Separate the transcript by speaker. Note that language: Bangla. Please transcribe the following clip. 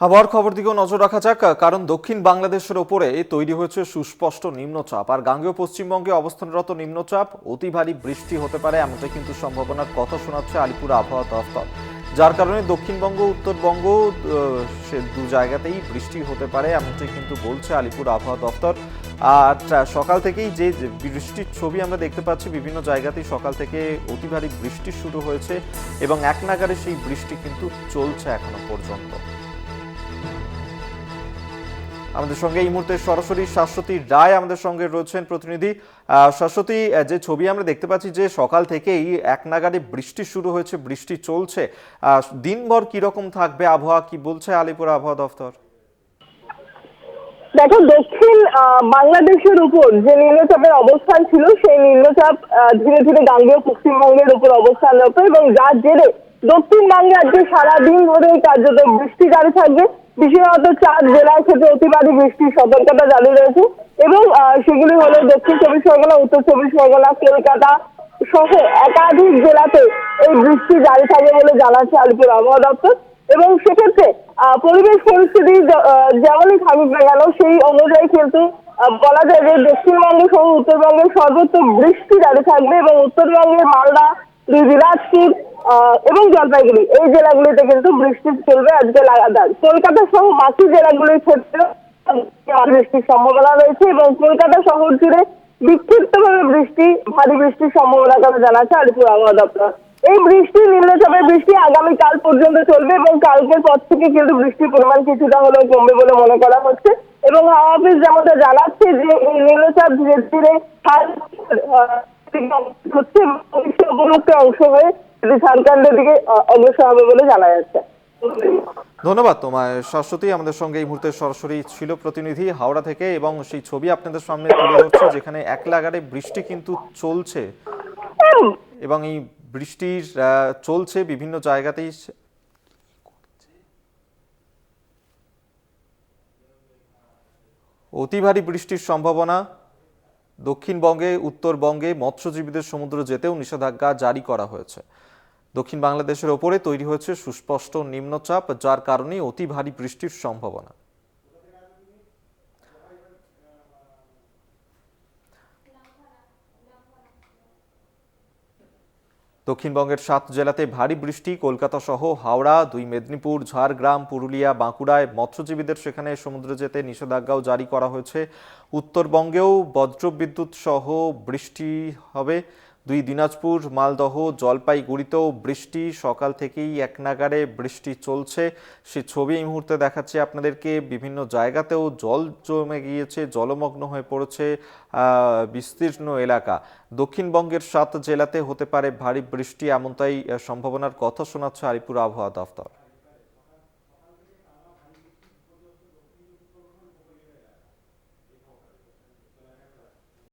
Speaker 1: আবহাওয়ার খবর দিকেও নজর রাখা যাক, কারণ দক্ষিণ বাংলাদেশের ওপরে তৈরি হয়েছে সুস্পষ্ট নিম্নচাপ। আর গাঙ্গেয় পশ্চিমবঙ্গে অবস্থানরত নিম্নচাপ অতি ভারী বৃষ্টি হতে পারে এমনটা কিন্তু সম্ভাবনার কথা শোনাচ্ছে আলিপুর আবহাওয়া দফতর। যার কারণে দক্ষিণবঙ্গ, উত্তরবঙ্গ সে দু জায়গাতেই বৃষ্টি হতে পারে, এমনটাই কিন্তু বলছে আলিপুর আবহাওয়া দফতর। আর সকাল থেকেই যে বৃষ্টির ছবি আমরা দেখতে পাচ্ছি, বিভিন্ন জায়গাতেই সকাল থেকে অতি ভারী বৃষ্টি শুরু হয়েছে এবং এক নাগারে সেই বৃষ্টি কিন্তু চলছে এখনও পর্যন্ত। আমাদের সঙ্গে এই মুহূর্তে সরাসরি শাশ্বতী রায় আমাদের সঙ্গে রয়েছেন প্রতিনিধি। শাশ্বতী যে ছবি আমরা দেখতে পাচ্ছি যে সকাল থেকেই এক নাগারে বৃষ্টি শুরু হয়েছে, বৃষ্টি চলছে। দিনভর কীরকম থাকবে আবহাওয়া? কি বলছে আলিপুর আবহাওয়া দফতর?
Speaker 2: দেখো, দক্ষিণ বাংলাদেশের উপর যে নিম্নচাপের অবস্থান ছিল, সেই নিম্নচাপ ধীরে ধীরে গাঙ্গেয় পশ্চিমবঙ্গের উপর অবস্থান অবস্থানরত এবং যার জেরে দক্ষিণবঙ্গে আজকে সারাদিন ধরে কার্যত বৃষ্টি জারি থাকবে বিশেষত চার জেলার ক্ষেত্রে অতিবাদী বৃষ্টির সতর্কতা জারি রয়েছে। এবং সেগুলি হলো দক্ষিণ চব্বিশ পরগনা উত্তর চব্বিশ পরগনা কলকাতা সহ একাধিক জেলাতে এই বৃষ্টি জারি থাকবে বলে জানাচ্ছে আলিপুর আবহাওয়া দপ্তর। এবং সেক্ষেত্রে পরিবেশ পরিস্থিতি যেমনই থাকুক না কেন সেই অনুযায়ী কিন্তু বলা যায় যে দক্ষিণবঙ্গে সহ উত্তরবঙ্গের সর্বত্র বৃষ্টি জারি থাকবে এবং উত্তরবঙ্গের মালদা আহ, এবং জলপাইগুড়ি। এই জেলাগুলিতে কিন্তু বৃষ্টি চলবে আজকে লাগাতার। কলকাতা সহ বাকি জেলাগুলির ক্ষেত্রে বৃষ্টির সম্ভাবনা রয়েছে এবং কলকাতা শহর জুড়ে বিক্ষিপ্তভাবে বৃষ্টি, ভারী বৃষ্টির সম্ভাবনা কথা জানাচ্ছে আলিপুর আবহাওয়া দপ্তর। এই বৃষ্টি, নিম্নচাপের বৃষ্টি আগামীকাল পর্যন্ত চলবে এবং কালকের পর থেকে কিন্তু বৃষ্টির পরিমাণ কিছুটা হলেও কমবে বলে মনে করা হচ্ছে। এবং হাওয়া অফিস যেমনটা জানাচ্ছে যে এই নিম্নচাপ ধীরে ধীরে হচ্ছে অংশ হয়ে ঝাড়খণ্ডের দিকে অগ্রসর হবে বলে জানা যাচ্ছে।
Speaker 1: ধন্যবাদ তোমায়। শাশ্বতী, আমাদের সঙ্গে এই মুহূর্তে সরাসরি ছিল প্রতিনিধি হাওড়া থেকে এবং সেই ছবি আপনাদের সামনে তুলে ধরছে, যেখানে এক লাগারে বৃষ্টি কিন্তু চলছে। এবং এই বৃষ্টির চলছে বিভিন্ন জায়গাতেই। অতি ভারী বৃষ্টির সম্ভাবনা। দক্ষিণবঙ্গে, উত্তরবঙ্গে মৎস্যজীবীদের সমুদ্র যেতেও নিষেধাজ্ঞা জারি করা হয়েছে। দক্ষিণ বাংলাদেশের ওপরে তৈরি হয়েছে সুস্পষ্ট নিম্নচাপ, যার কারণে অতি ভারী বৃষ্টির সম্ভাবনা। দক্ষিণবঙ্গের সাত জেলাতে ভারী বৃষ্টি, কলকাতা সহ হাওড়া, দুই মেদিনীপুর, ঝাড়গ্রাম, পুরুলিয়া, বাঁকুড়ায় মৎস্যজীবীদের সেখানে সমুদ্রে যেতে নিষেধাজ্ঞাও জারি করা হয়েছে। উত্তরবঙ্গেও বজ্রবিদ্যুৎ সহ বৃষ্টি হবে। দুই দিনাজপুর, মালদহ, জলপাইগুড়িতেও বৃষ্টি। সকাল থেকেই এক নাগারে বৃষ্টি চলছে। সে ছবি এই মুহূর্তে দেখাচ্ছে আপনাদেরকে। বিভিন্ন জায়গাতেও জল জমে গিয়েছে, জলমগ্ন হয়ে পড়েছে বিস্তীর্ণ এলাকা। দক্ষিণবঙ্গের সাত জেলাতে হতে পারে ভারী বৃষ্টি, এমনটাই সম্ভাবনার কথা শোনাচ্ছে আলিপুর আবহাওয়া দফতর।